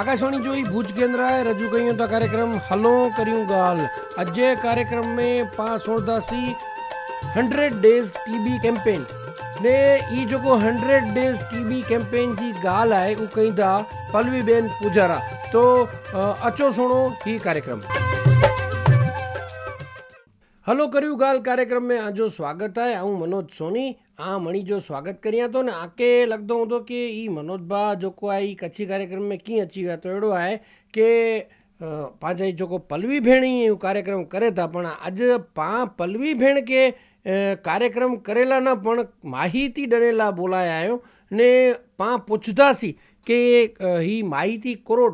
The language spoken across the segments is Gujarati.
आकाशवाणी जो ही भुज केंद्र है रजू कयूं था कार्यक्रम हलो करियूं ॻाल्हि अॼु जे कार्यक्रम में पाण सोचंदासीं हंड्रेड डेज़ टीबी कैंपेन ने ई जेको हंड्रेड डेज़ टीबी कैंपेन जी ॻाल्हि आहे उहा कई था पलवी बेन पुजारा तो अ, अचो सुणो ही कार्यक्रम हलो करियूं ॻाल्हि कार्यक्रम में आजो स्वागत आहे ऐं मनोज सोनी आ मणी जो स्वागत करियां थो न आके लॻंदो हूंदो की ई मनोज भाउ जेको आहे ई कच्छी कार्यक्रम में कीअं अची विया त अहिड़ो आहे की अ, पंहिंजा ई जेको पलवी भेण ई हू कार्यक्रम करे था पण अॼु पाण पलवी भेण खे अ, कार्यक्रम करेला न पण माहिती ॾियण लाइ बोलाया आहियूं ने पाण पुछंदासीं की अ, ही माहिती कोरो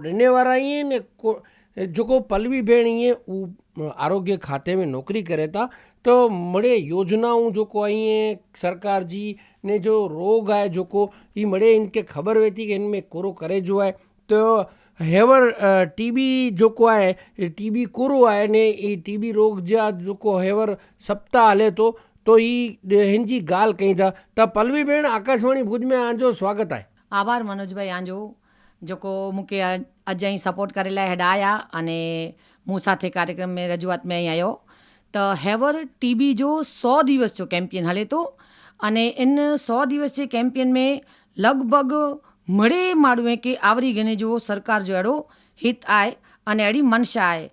जेको पलवी भेण ईअं हू आरोग्य खाते में नौकिरी करे था त मिड़े योजनाऊं जेको आहे ईअं सरकार जी ने जो रोग आहे जेको ई मिड़े इनखे ख़बर वए थी की हिन में कोरो करे जो आहे त हेवर टीबी जेको आहे टीबी कोरो आहे ने ई टीबी रोग जा जेको हेवर सप्ताह हले थो तो ही हिन जी ॻाल्हि कई था त पलवी भेण आकाशवाणी भुज में तव्हांजो स्वागत आहे आभार मनोज भाई तव्हांजो जेको मूंखे अॼु ई सपोट करे लाइ हेॾा आया अने मूं साथे कार्यक्रम में रजूआत में ई आयो त हैवर टीबी जो सौ दिवस जो कैंपियन हले थो अने इन सौ दिवस जे कैंपियन में लॻभॻि मिड़े माण्हूअ खे आवरी गिने जो सरकार जो अहिड़ो हित आहे अने अहिड़ी मंशा आहे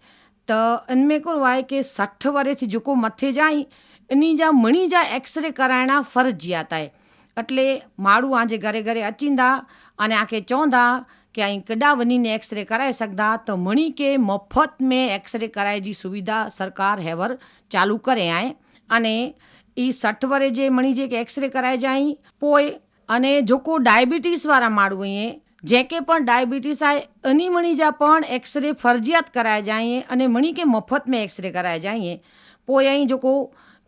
त इनमें को आहे की सठि वरे थी जेको मथे जाई इन जा मणी जा एक्सरे कराइणा फ़र्ज़ियात आहे એટલે માળું આજે ઘરે ઘરે અચિંદા અને આંખે ચોંધા કે અહીં કડાવનીને એક્સરે કરાવી શકતા તો મણી કે મફત મેં એક્સરે કરાયેજી સુવિધા સરકાર હેવર ચાલુ કરે આય. અને એ સઠવરે જે મણી જે કે એક્સરે કરાય જાય પોય અને જોકો ડાયાબિટીસવાળા માળું અહીંયા, જે કે પણ ડાયાબિટીસ આય, એની મણી જા પણ એક્સરે ફરજિયાત કરાય જાઈએ અને મણી કે મફત મેં એક્સરે કરાય જાઈએ પોય અહીં જોકો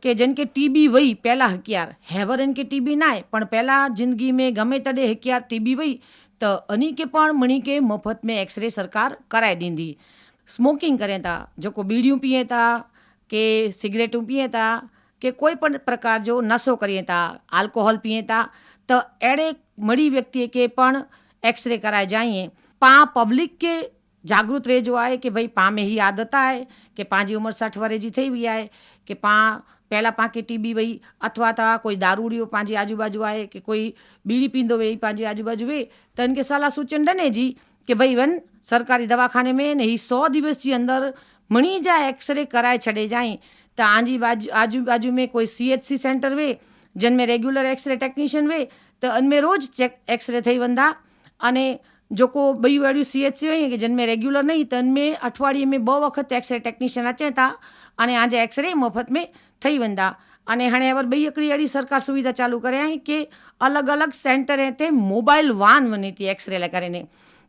કે જેમ કે ટીબી વહી પહેલાં હકિયાર. હેવર એન કે ટીબી નાય, પણ પહેલાં જિંદગી મેં ગમે તડે હકિયાર ટીબી વહી, તો અની के પણ मणी के मुफ़्त में एक्सरे सरकार कराए ॾींदी स्मोकिंग कनि था जेको बीड़ी पीअनि था के सिगरेटूं पीअनि था के कोई पण प्रकार जो नशो कनि था अल्कोहल पीअनि था त अहिड़े मड़ी व्यक्तिअ खे पण एक्सरे कराइजांइ पाण पब्लिक के जागरूक रहिजो आए कि भाई पाण में हीअ आदत आहे की पंहिंजी उमिरि सठि वरे जी थी वई आहे कि पाण पहिलां पाण टीबी वई अथवा त कोई दारूड़ियो पंहिंजी आजू बाजू आहे की कोई बीड़ी पींदो वेही पंहिंजी आजू बाजू वेही त हिनखे सलाह सूचन ॾिने जी की भई वञ सरकारी दवाखाने में न ही सौ दिवस जे अंदरि मणी जा एक्सरे कराए छॾे जांइ त आंजी बाजू आजू बाजू में कोई सी एच सी सेंटर वे जिन में रेगुलर एक्सरे टेक्नीशियन वे त इन में रोज़ चेक एक्सरे ठही वेंदा अने जो को ॿई अहिड़ियूं सी एच सी हुयूं की जिन में रेगुलर न हुई त में अठवाड़ीअ में ॿ वक़्तु एक्सरे टेक्नीशियन अचनि था हाणे हाणे एक्सरे मुफ़्त में ठही वेंदा अने हाणे वरी ॿई हिकिड़ी अहिड़ी सरकार सुविधा चालू करे आई की अलॻि अलॻि सेंटर ते मोबाइल वान वञे थी एक्सरे लाइ करे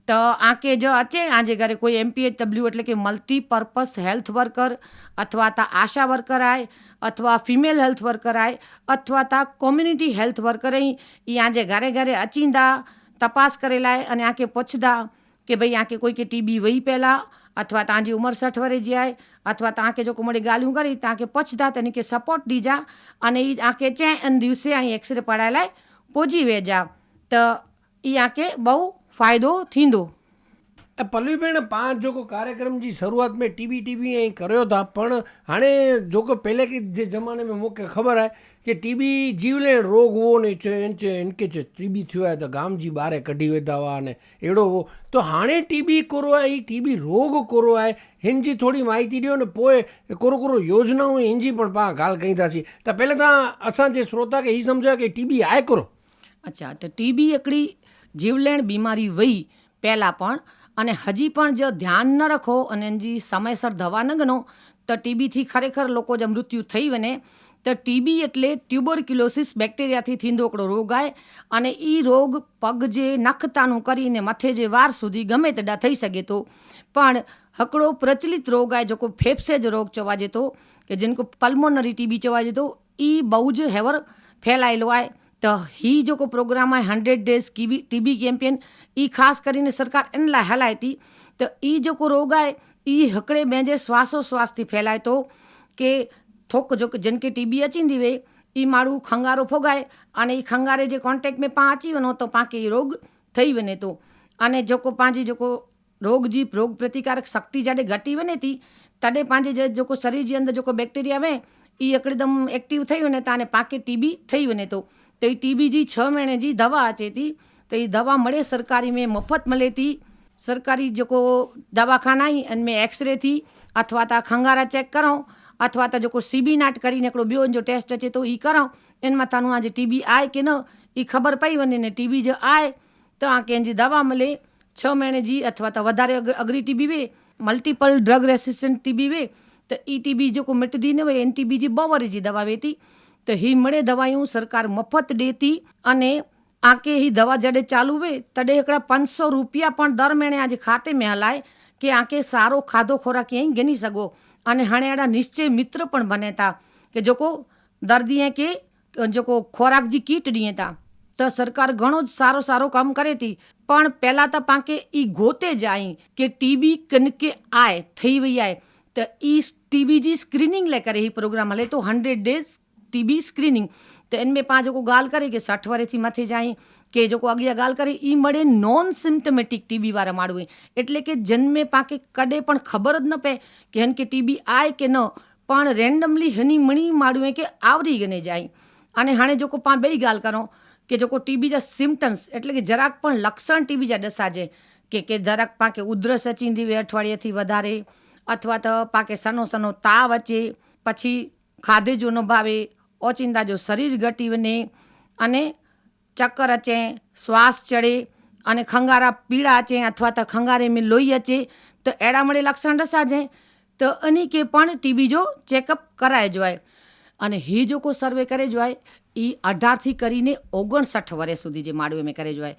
त आके जो अचे आजे घरे कोई एम पी एच डब्ल्यू એટલે કે મલ્ટીપર્પસ હેલ્થ વર્કર અથવા તો આશા વર્કર આય અથવા ફિમેલ હેલ્થ વર્કર આય અથવા તો કોમ્યુનિટી હેલ્થ વર્કર અહીં આજે ઘરે ઘરે અચींदा તપાસ કરેલાય અને આંખે પછદા કે ભાઈ આંખે કોઈ કે ટીબી વહી પહેલાં અથવા ત્યાં જે ઉંમર સઠ વરે જાય અથવા ત્યાં કે જો કોમડે ગાલ્યું કરી ત્યાં કે પછદા તેને કે સપોર્ટ દીજા અને એ આંખે ચે અને દિવસે અહીં એક્સરે પડાયેલાય પહોંચી વેજા. તો એ આંખે બહુ ફાયદો થીંદો. પલ્લવીબેન પાંચ જોકો કાર્યક્રમ જી શરૂઆત મેં ટીવી ટીવી અહીં કર્યો હતા પણ હાણે જોકો પહેલે કે જે જમાને મેં મૂકે ખબર આય કે ટીબી જીવલેણ રોગ હોવો ને એનકે છે ટીબી થયો હોય તો ગામજી બારે કઢી વેધાવા અને એડો હો તો હાણે ટીબી કોરવાય એ ટીબી રોગ કોરવાય, હિનજી થોડી માહિતી ॾियो ને पोइ कोरो कोरो योजनाऊं हिनजी पण पाण ॻाल्हि कंदासीं त पहले तव्हां असांजे श्रोता खे हीअ सम्झायो की टीबी आहे कोरो अच्छा त टीबी हिकिड़ी જીવલેણ બીમારી વહી પહેલાં પણ, અને હજી પણ જો ધ્યાન ન રખો અને એની સમયસર દવા ન ગણો, તો ટીબીથી ખરેખર લોકો જો મૃત્યુ થઈ વને તો ટીબી એટલે ટ્યુબરક્યુલોસિસ બેક્ટેરિયાથી થીંદોકડો રોગ આવે અને એ રોગ પગ જે નખતાનું કરીને મથે જે વાર સુધી ગમે તેડા થઈ શકે તો. પણ હકડો પ્રચલિત રોગ આવે જેકો ફેફસેજ રોગ ચવા જતો કે જેનકો પલ્મોનરી ટીબી ચવા જતો એ બહુ જ હેવર ફેલાયેલો આવે તો ही जो को प्रोग्राम आहे हंड्रेड डेज़ की बी टी बी कैम्पेन ई ख़ासि કરીને સરકાર એન લાય હલાય હતી તો એ જો કો રોગ આય એ હકડે બેજે શ્વાસોશ્વાસથી ફેલાય તો કે થોक जोक जिनखे टीबी अचींदी वई ई माण्हू खंगारो फोगाए अने ई खंगारे जे कॉन्टेक्ट में पाण अची वञो त पाण खे ई रोग ठही वञे थो अने जेको पंहिंजी जेको रोग जी रोग प्रतिकारक शक्ति जॾहिं घटी वञे थी तॾहिं पंहिंजे जेको शरीर जे अंदरि जेको बैक्टेरिया में ई हिकदमि एक्टिव थी वञे था अने पाण खे टीबी ठही वञे थो त ई टीबी जी छह महीने जी दवा अचे थी त ई दवा मिड़े सरकारी में मुफ़्त मिले थी सरकारी जेको दवाखाना आहिनि इन में एक्सरे थी अथवा तव्हां खंगारा चेक करो અથવા તો જો કોઈ સીબી નાટ કરીને એકડો બ્યો જો ટેસ્ટ છે તો એ કરો એનમાં તાનું આજે ટીબી આય કે ન એ ખબર પઈ વને ને ટીબી જો આય. તો આ કે દવા મળે, છ મહિને જી અથવા તો વધારે અઘરી ટીબી વે મલ્ટિપલ ડ્રગ રેસિસ્ટન્ટ ટીબી વે, તો એ ટીબી જો કોઈ મિટદી ન હોય, એની ટીબી જે બવરી જે દવા વેતી, તો હી મળે દવાયું સરકાર મફત દેતી અને આકે હી દવા જડે ચાલુ વે, તડે એકડા પાંચસો રૂપિયા પણ દર મહિને આજે ખાતે મેં હલાય કે આકે સારો ખાધો ખોરાક અહીં ગણી શકો खाते में हलाए की आके सारो खाधो खोराक ईअं ई गिनी सघो अने हाणे अहिड़ा निश्चय मित्र पण बने था की जेको दर्दीअ खे जेको खोराक जी किट ॾिए था त सरकार घणो सारो सारो कमु करे थी पण પહેલાં त पाण ई गोते जाई की टीबी किनखे आहे ठही वई आहे त ई टीबी जी स्क्रीनिंग लाइ करे ही प्रोग्राम हले थो हंड्रेड डेज़ टीबी स्क्रीनिंग तो इनमें पाण जेको ॻाल्हि करे की सठि वरे थी मथे जाई કે જેકો અગિયા ગાલ કરે એ મળે નોન સિમ્ટમેટિક ટીબી વાળા માળું એટલે કે જન્મે પાકે કડે પણ ખબર જ ન પે કે હન કે ટીબી આય કે ન, પણ રેન્ડમલી હની મણી માળું કે આવરી ગને જાય. અને હાણે જોકો પા બે ગાલ કરો કે જોકો ટીબી જા સિમ્ટમ્સ એટલે કે જરાક પણ લક્ષણ ટીબી જા દસાજે. કે કે જરાક પાકે ઉધરસ અચીંદી વે અઠવાડિયેથી વધારે, અથવા તો પાકે સનો સનો તાવ અચે, પછી ખાધે જો ન ભાવે ઓચિંતા જો શરીર ઘટી બને અને ચક્કર અચે, શ્વાસ ચડે અને ખંગારા પીળા અચે અથવા તો ખંગારે મેં લોહી અચે, તો એડા મળે લક્ષણ દસાજે તો એની કે પણ ટીબી જો ચેકઅપ કરાય જોય અને હી જો કોઈ સર્વે કરે જોય એ અઢારથી કરીને ઓગણસઠ વર્ષ સુધી જે માળવે મેં કરે જોય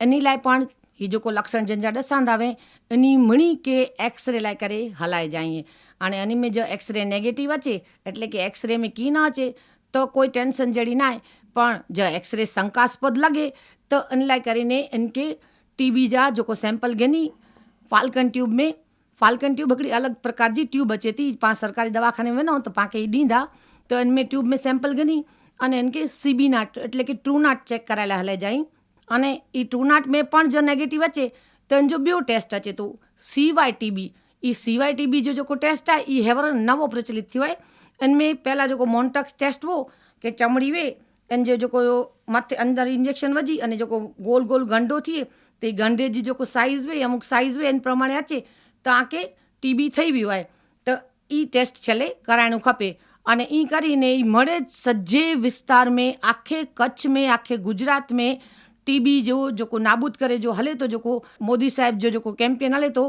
એની લાય પણ એ જો કોઈ લક્ષણ જંજા દસાંદ આવે, એની મણી કે એક્સરે લાય કરે, હલાય જાઈએ. અને એની મેં જો એક્સરે નેગેટિવ અચે, એટલે કે એક્સરે મેં કી ના અચે તો કોઈ ટેન્શન જડી નાય. પણ જો એક્સરે શંકાસ્પદ લાગે, તો અનલાય કરીને इनके टीबी जा जो को सैंपल घनी फाल्कन ट्यूब में फाल्कन ट्यूब हिकिड़ी अलॻि प्रकार जी ट्यूब अचे थी पाण सरकारी दवाखाने वञूं त पाण खे ॾींदा त हिन में ट्यूब में सैंपल घनी અને એને કે સીબી નાટ, એટલે કે ટ્રુ નાટ ચેક કરાયેલા હલે જાય અને એ ટ્રુ નાટ મેં પણ જો નેગેટિવ અચે તો એનો જો ॿियो ટેસ્ટ અચે તો. સીવાય ટીબી એ સીવાય ટીબी जो जेको ટેસ્ટ आहे એ હેવર નવો પ્રચલિત થયો आहे इन में पहिला जेको मोन्टक्स टेस्ट हो કે ચમડી વે इन जो जेको मथे अंदरि इंजेक्शन विझी अने जेको गोल गोल गंढो थिए त ई गंढे जी जेको साइज़ वे अमुक साइज़ वे इन प्रमाणे अचे तव्हांखे टीबी ठही वियो आहे त ई टेस्ट छले कराइणो खपे અને એ કરીને એ મળે જ સજ્જે વિસ્તાર में આખે કચ્છ में આખે गुजरात में टीबी जो जेको नाबूद करे जो हले थो जेको मोदी साहिब जो जेको कैंपेन हले थो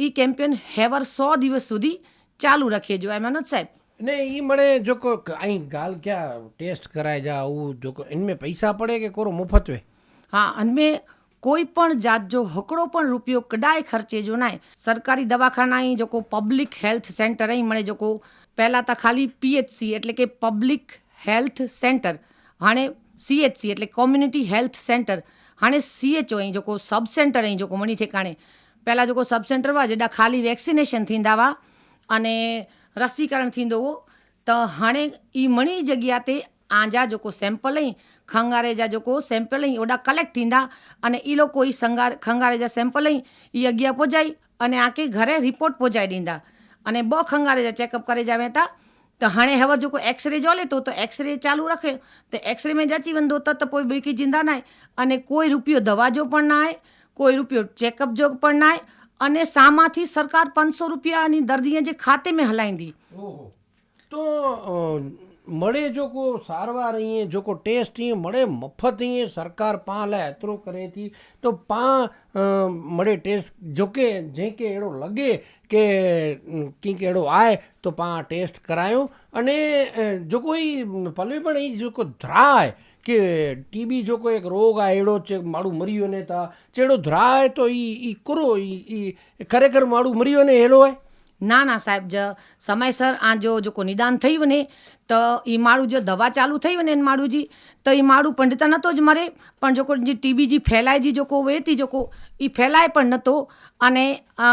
ई कैंपेन हैवर सौ दिवस સુધી ચાલુ રખે जो आहे मनोज साहिब ને એ મળે જોકો અહીં ગાલ ક્યાં ટેસ્ટ કરાય જા આવું જોકો इनमें पैसा पड़े કે કોરો મુફત વે હા અને કોઈ પણ જાત જો હકડો પણ રૂપિયો કડાય ખર્ચે જો ના સરકારી દવાખાના અહીં જેકો પબ્લિક હેલ્થ સેન્ટર અહીં મળે જેકો પહેલાં તો ખાલી પીએચસી એટલે કે પબ્લિક હેલ્થ સેન્ટર हाणे सीएचसी એટલે કોમ્યુનિટી હેલ્થ સેન્ટર हाणे सीएचओ અહીં जेको सब सेंटर અહીં जेको मणी ठिकाणे પહેલાં जेको सब सेंटर हुआ जेॾा ख़ाली वैक्सीनेशन थींदा हुआ अने रसीकरण थींदो हो त हाणे ई मणी जॻह ते आंजा जेको सैंपल आहिनि खंगारे जा जेको सैंपल आहिनि ओॾा कलेक्ट थींदा अने ई लोको ई संगार खंगारे जा सैंपल आहिनि ई अॻियां पुॼाई अने आके घरे रिपोर्ट पहुचाए ॾींदा अने ॿ खंगारे जा चेकअप करे जावे था त हाणे हवर जेको एक्सरे जो हले थो त एक्सरे चालू रखे त एक्सरे में अची वेंदो त त पोइ ॿी की जिंदा न आहे अने कोई रुपियो दवा जो पण न आहे कोई रुपियो चेकअप जो पण न आहे અને સામાંથી સરકાર પાંચસો રૂપિયાની દર્દીએ જે ખાતે મેં હલાઈ ઓહો. તો મળે જો કો સારવાર અહીંયા, જો કો ટેસ્ટ અહીંયા મળે, મફત અહીંયા સરકાર પા લે એતરો કરે થી તો પા મળે ટેસ્ટ. જો કે, જે કે એડો લગે કે કંઈક એડો આય, તો પા ટેસ્ટ કરાયો. અને જો કોઈ પલવી પણ અહીં જો કો ધ્રાય કે ટીબી જો કોઈ એક રોગ આવ્યો છે મારું મર્યું ને તા ચેડો ધ્રાય તો એ એ કરો એ ખરેખર મારું મર્યું ને હેલો હોય ના ના સાહેબ, જ સમયસર આ જો જો કોઈ નિદાન થયું ને, તો એ માળું જો દવા ચાલુ થઈ ને માળું જી, તો એ માળું પંડતા નહોતો જ મરે, પણ જો કોઈ જે ટીબી જે ફેલાય જે જોકો વેતી જોકો એ ફેલાય પણ નહોતો અને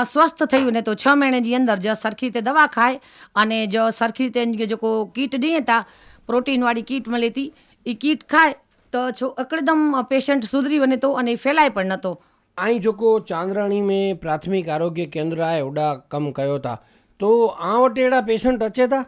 સ્વસ્થ થયું ને તો છ મહિનેની અંદર જ સરખી રીતે દવા ખાય, અને જો સરખી રીતે જોકો કીટ દઈએ તા, પ્રોટીનવાળી કીટ મળેતી એ કીટ ખાય તો છો અકડદમ પેશન્ટ સુધરી બને તો અને ફેલાય પણ નહોતો અહીં જોકો ચાંદરાણી મેં પ્રાથમિક આરોગ્ય કેન્દ્ર આ એવડા કમ કયો હતા તો આ વટે એડા પેશન્ટ અચેતા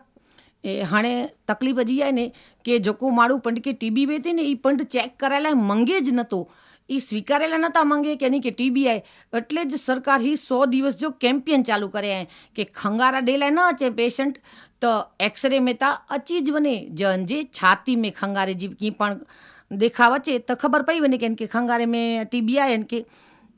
એ હાણે તકલીફ હજી જાય ને કે જોકો મારું પંડ કે ટીબી વેતી ને એ પંડ ચેક કરાયેલા મંગે જ નહોતું એ સ્વીકારેલા નહોતા માંગે કે નહીં કે ટીબીઆઈ. એટલે જ સરકાર હી સો દિવસ જો કેમ્પેન ચાલુ કરે કે ખંગારા ડેલા ન અચે પેશન્ટ, તો એક્સરે મેં તા અચીજ બને. જન જે છાતી મેં ખંગારે જી કી પણ દેખાવ છે તો ખબર પડી બને કે ખંગારે મેં ટીબીઆઈ એન કે,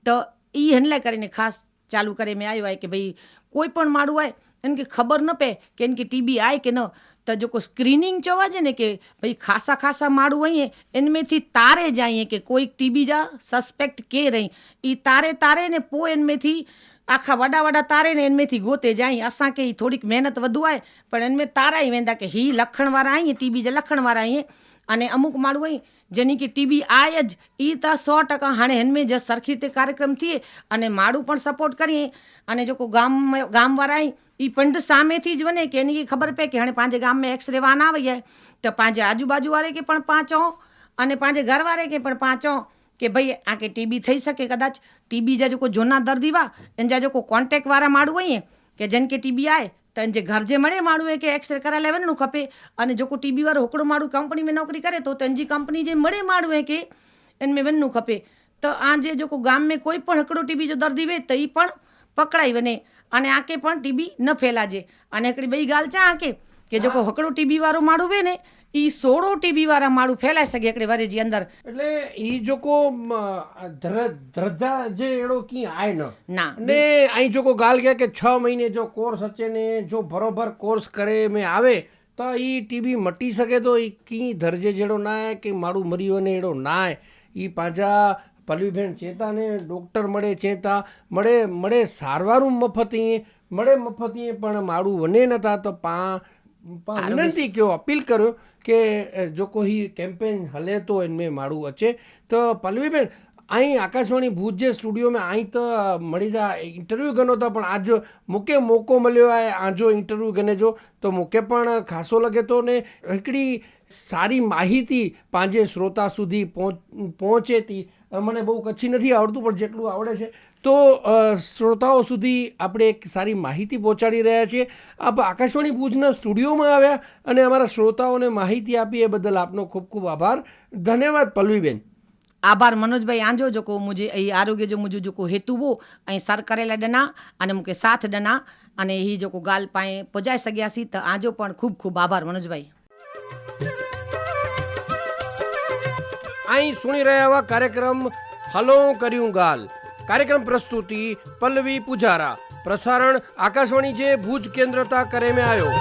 તો એ હનલા કરીને ખાસ ચાલુ કરે. મેં આવ્યો હોય કે ભાઈ કોઈ પણ માળું હોય એને કે ખબર ન પે કે એને કે ટીબી આય કે ન. त जेको स्क्रीनिंग चवाइजे न की भई ख़ासा ख़ासा माण्हू आहिनि इन में थी तारे जाइं की कोई टीबी जा सस्पेक्ट केरु आहिनि ई तारे तारे ने पोइ इन में थी आखा वॾा वॾा तारे ने इन में थी ॻोते जाई असांखे ई थोरीक महिनत वधू आहे पर इन में तारा ई वेंदा की हीअ लखण वारा आहीं टीबी जा लखण वारा आहीं अने अमुक माण्हू आहिनि जंहिंजी की टीबी आहे ज ई त सौ टका हाणे हिन में ज सरखी ते कार्यक्रम थिए अने माण्हू पण सपोर्ट करियईं अने जेको गाम में गाम वारा आहिनि એ પંડ સામેથી જ વને કે એની ખબર પે કે હાणे पंहिंजे ગામમાં એક્સરે વાન આવી તો पंहिंजे આજુબાજુ વારે કે પણ પાંચો? અને પાંજે ઘરવારે કે પણ પાંચો? કે ભાઈ, આ કે ટીબી થઈ શકે કદાચ? ટીબી જા જેકો જૂના દર્દીવા એને જા જેકો કોન્ટેક વારા માડું હોઈએ કે જેને કે ટીબી આવે તો એને જે ઘર જે મળે માણું એ કે એક્સરે કરા લેવાનું ખપે. અને જોકો ટીબી વાળો હોકડો માણું કંપનીમાં નોકરી કરે તો તેને જે કંપની જે મળે માણું એ કે, એને મેં વનનું ખપે. તો આ જે જોકો ગામમાં કોઈ પણ હકડો ટીબી જો દર્દી વે તો એ પણ પકડાઈ અને અને આંકે પણ ટીબી ન ફેલાજે. અને એકડી બઈ ગાલ ચા આંકે કે જો કોઈ હકડું ટીબી વાળું માળું બે ને એ સોળો ટીબી વાળા માળું ફેલાઈ શકે એકડી જે અંદર. એટલે એ જો કો ધ્રધા જે એડો કી આય ન. ના ને અહીં જો કો ગાલ કે છ મહિને જો કોર્સ અચે ને જો બરોબર કોર્સ કરે મે આવે તો એ ટીબી મટી શકે તો એ કી ધરજે જેડો નાય કે માળું મર્યું અને એડો નાય. એ પાંજા પલ્લવીબેન ચેતાને ડૉક્ટર મળે ચેતા મળે મળે સારવારું મફતી મળે મફતી પણ મારું વને નતા તો પા વિનંતી કયો અપીલ કર્યો કે જો કોઈ કેમ્પેન હલે તો એમને મારું અચે. તો પલ્લવીબેન અહીં આકાશવાણી ભુજ જે સ્ટુડિયોમાં અહીં તો મળી જા ઇન્ટરવ્યૂ ગણો તો પણ આજ મૂકે મોકો મળ્યો આ આજો ઇન્ટરવ્યૂ ગણે જો. તો મૂકે પણ ખાસો લગે તો ને એકડી સારી માહિતી પાંજે શ્રોતા સુધી પહોંચેતી. મને બહુ કચ્છી નથી આવડતું, પણ જેટલું આવડે છે. તો શ્રોતાઓ સુધી આપણે એક સારી માહિતી પહોંચાડી રહ્યા છીએ. આપ આકાશવાણી ભુજના સ્ટુડિયોમાં આવ્યા અને અમારા શ્રોતાઓને માહિતી આપી એ બદલ આપનો ખૂબ ખૂબ આભાર. ધન્યવાદ, પલ્લવીબેન. આભાર, મનોજભાઈ આંજો જોકો મુજે એ આરોગ્ય જો મુજે જોકો હેતુ બો અહીં સર કરેલા ડના અને મુકે સાથ ડના અને એ જોકો ગાલ પાએ પહોંચાઈ શક્યાસી તો આજો પણ ખૂબ ખૂબ આભાર, મનોજભાઈ. અહીં સુણી રહ્યા એવા કાર્યક્રમ હલો કર્યું ગાલ. કાર્યક્રમ પ્રસ્તુતિ પલ્લવી પુજારા. પ્રસારણ આકાશવાણી જે ભુજ કેન્દ્રતા કરે મેં આવ્યો